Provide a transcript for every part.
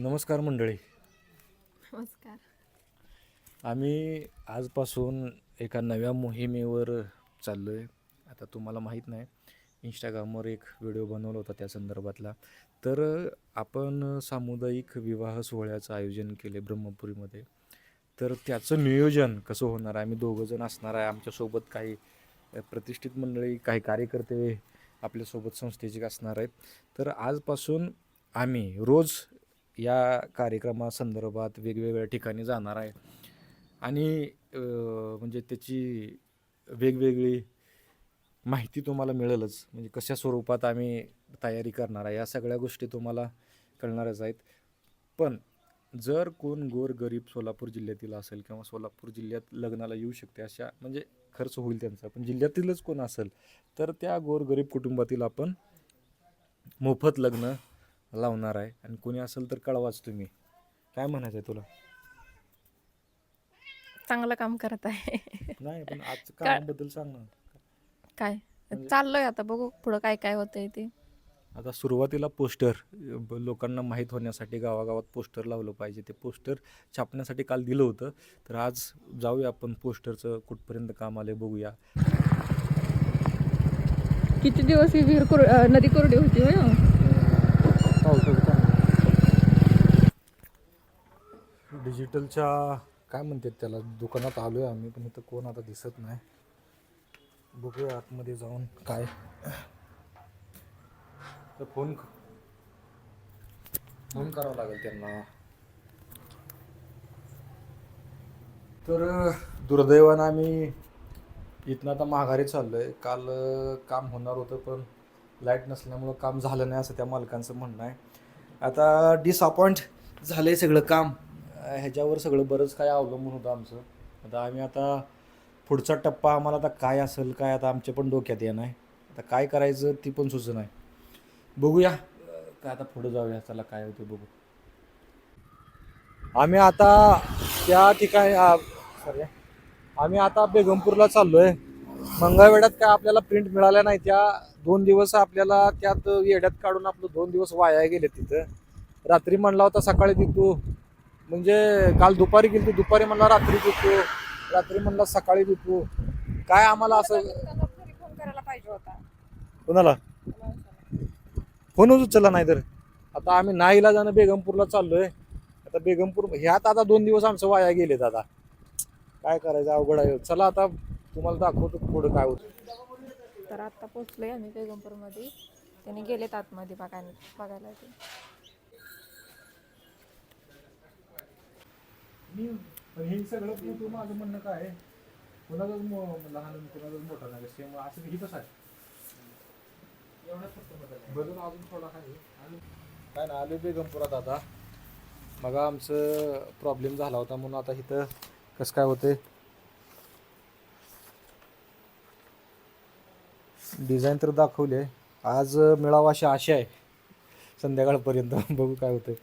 नमस्कार मंडळी. नमस्कार. आम्ही आजपासून एका नव्या मोहिमेवर चाललो आहे आता तुम्हाला माहीत नाही इंस्टाग्रामवर एक व्हिडिओ बनवला होता त्या संदर्भातला. तर आपण सामुदायिक विवाह सोहळ्याचं आयोजन केले ब्रह्मपुरीमध्ये. तर त्याचं नियोजन कसं होणार? आहे आम्ही दोघंजण असणार आहे. आमच्यासोबत काही प्रतिष्ठित मंडळी काही कार्यकर्ते आपल्यासोबत संस्थेचे असणार आहेत. तर आजपासून आम्ही रोज या कार्यक्रमासंदर्भात वेगवेगळ्या ठिकाणी जाणार आहे. आणि म्हणजे त्याची वेगवेगळी माहिती तुम्हाला मिळेलच. म्हणजे कशा स्वरूपात आम्ही तयारी करणार आहे या सगळ्या गोष्टी तुम्हाला कळणारच आहेत. पण जर कोण गोर गरीब सोलापूर जिल्ह्यातील असेल किंवा सोलापूर जिल्ह्यात लग्नाला येऊ शकते अशा म्हणजे खर्च होईल त्यांचा. पण जिल्ह्यातीलच कोण असेल तर त्या गोर गरीब कुटुंबातील आपण मोफत लग्न लावणार आहे. आणि कोणी असेल तर कळवाच तुम्ही. काय म्हणायचं आहे तुला? चांगलं काम करत आहे. नाही पण आज कामाबद्दल सांग ना. काय? म्हणजे- चाललोय आता बघू पुढं काय काय होतंय ते. आता सुरुवातीला पोस्टर लोकांना माहीत होण्यासाठी गावागावात पोस्टर लावलं पाहिजे. ते पोस्टर छापण्यासाठी काल दिलं होतं. तर आज जाऊया आपण पोस्टरचं कुठपर्यंत काम आले बघूया. किती दिवस ही विहीर कोर नदी कोरडी होती होय? हो? डिजिटलच्या काय म्हणतात त्याला दुकानात आलो आहे आम्ही पण इथं कोण आता दिसत नाही. बघूया आतमध्ये जाऊन काय. तर फोन फोन करावा लागेल त्यांना. तर दुर्दैवानं आम्ही इथनं आता माघारी आहे काल काम होणार होतं पण लाइट नसल्यामुळं काम झालं नाही असं त्या मालकांचं म्हणणं आहे. आता डिसअपॉइंट आहे सगळं काम. ह्याच्यावर सगळं बरंच काय अवलंबून होतं आमचं. आता आम्ही आता पुढचा टप्पा आम्हाला आता काय असेल काय आता आमच्या पण डोक्यात येणार आहे. आता काय करायचं ती पण सुचत आहे. बघूया काय आता पुढे जाऊया. चला काय होते बघू. आम्ही आता त्या ठिकाणी सॉरी आम्ही आता बेगमपूरला चाललो आहे मंगळवेड्यात काय आपल्याला प्रिंट मिळाल्या नाही त्या दोन दिवस आपल्याला त्यात येड्यात काढून आपलं दोन दिवस वाया गेले तिथं. रात्री म्हणला होता सकाळी देतो म्हणजे काल दुपारी गेली दुपारी म्हणला रात्री देतो रात्री म्हणला सकाळी देतो काय आम्हाला असं फोन करायला पाहिजे होता. कोणाला? फोनच उचलला नाही तर. आता आम्ही नाहीला जाणं बेगमपूरला चाललोय. आता बेगमपूर ह्यात आता दोन दिवस आमचं वाया गेलेत आता. काय करायचं अवघड आहे. चला आता तुम्हाला दाखवतो पुढं काय होतं. तर आता पोचलोय आम्ही बेगमपूरमध्ये त्यांनी गेलेत आतमध्ये बघायला बघायला ते. हे सगळं तू माझं म्हणणं काय आहे? कोणाचाच लहान कोणाचाच मोठा नाही. सेम असं ही कसं आहे. बदल अजून थोडा आहे. काय ना आलो बेगमपुरात आता. मग आमचं प्रॉब्लेम झाला होता म्हणून आता इथं कसं काय होते डिझाईन तर दाखवले आज मिळावा अशी आशा आहे. संध्याकाळपर्यंत. बघू काय होतंय.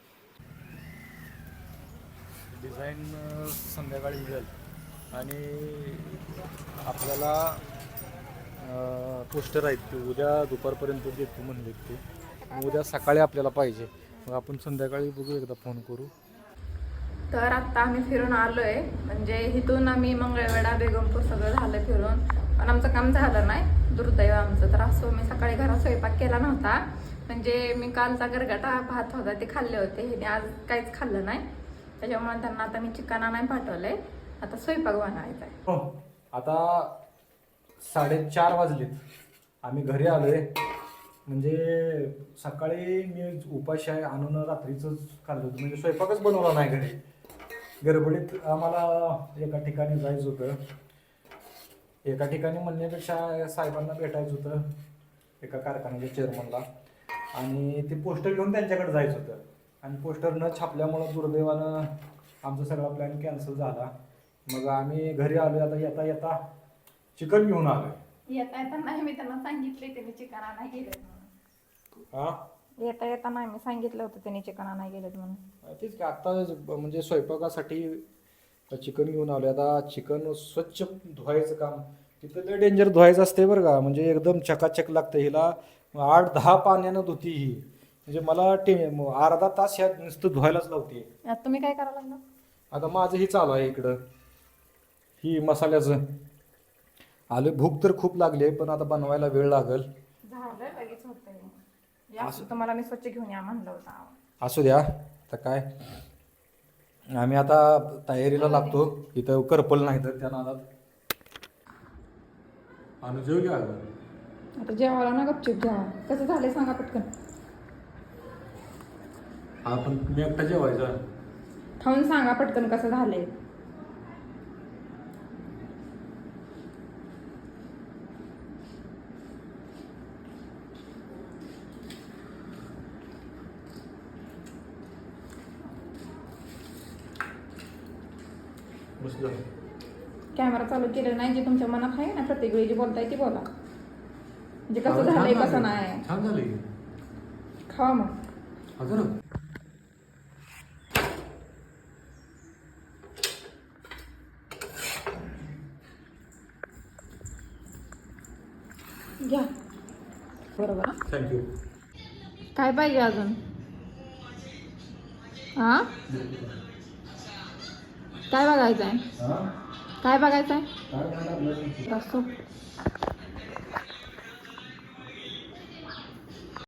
डिझाईन संध्याकाळी मिळेल. आणि आपल्याला पोस्टर आहेत. ते उद्या दुपारपर्यंत देतो म्हणले ते. उद्या सकाळी आपल्याला पाहिजे. मग आपण संध्याकाळी बघू एकदा फोन करू. तर आता आम्ही फिरून आलोय. म्हणजे इथून आम्ही मंगळवेढा बेगमपूर सगळं झालं फिरून. पण आमचं काम झालं नाही. दुर्दैव आमचं. तर असं मी सकाळी घरात स्वयंपाक केला नव्हता. म्हणजे मी कालचा गरगाटा भात होता ते खाल्ले होते. हे आज काहीच खाल्लं नाही. त्याच्यामुळे त्यांना आता मी चिकन नाही पाठवलंय आता स्वयंपाक बनवायचा आहे. हो. आता साडेचार वाजलेत. आम्ही घरी आलोय. म्हणजे सकाळी मी उपाशी आहे. आणून रात्रीच खाल्लं होतं. म्हणजे स्वयंपाकच बनवला नाही घरी. गडबडीत आम्हाला एका ठिकाणी जायचं होतं. एका ठिकाणी म्हणण्यापेक्षा साहेबांना भेटायचं होतं एका कारखान्याच्या चेअरमनला आणि ते पोस्टर घेऊन त्यांच्याकडे जायचं होतं. आणि पोस्टर न छापल्यामुळं दुर्दैवानं आमचा सगळा प्लॅन कॅन्सल झाला. मग आम्ही घरी आलो आता येता येता चिकन घेऊन आलोय. येता येता नाही मी त्यांना सांगितले त्यांनी चिकन नाही गेलेत म्हणून. हा? येता येता नाही मी सांगितलं होतं त्यांनी चिकन नाही गेलेत म्हणून. तेच की आता म्हणजे स्वयंपाकासाठी चिकन घेऊन आलोय. आता चिकन स्वच्छ धुवायचं काम. तिथं लय डेंजर धुवायचं असते बरं का. म्हणजे एकदम चकाचक लागतं हिला आठ दहा पाण्यानं धुती ही. म्हणजे मला टे अर्धा तास ह्यात नुसतं धुवायलाच लावते. यात तुम्ही काय करायला लागला? आता माझं हे चालू आहे इकडं. ही मसाल्याचं. आलं भूक तर खूप लागली पण आता बनवायला वेळ लागल. झालं लगेच तुम्हाला मी स्वच्छ घेऊन या म्हणलं होतं. असू द्या. तर काय? आम्ही आता तयारीला लागतो. इथं करपल नाही तर त्या नादात. आणि जेव घ्या अगं. आता जेवायला ना गपचूप जेवा कसं झालंय सांगा पटकन. हा पण मी एकटा जेवायचा. खाऊन सांगा पटकन कसं झालंय. कॅमेरा चालू केलेला नाही जे तुमच्या मनात आहे ना प्रत्येक वेळी जे बोलताय ते बोला. म्हणजे कसं झालंय झालं. कसं नाही? छान झाले खावा मग. अगं घ्या. बरोबर? थँक्यू काय पाहिजे अजून? हा काय बघायचं आहे काय बघायचं आहे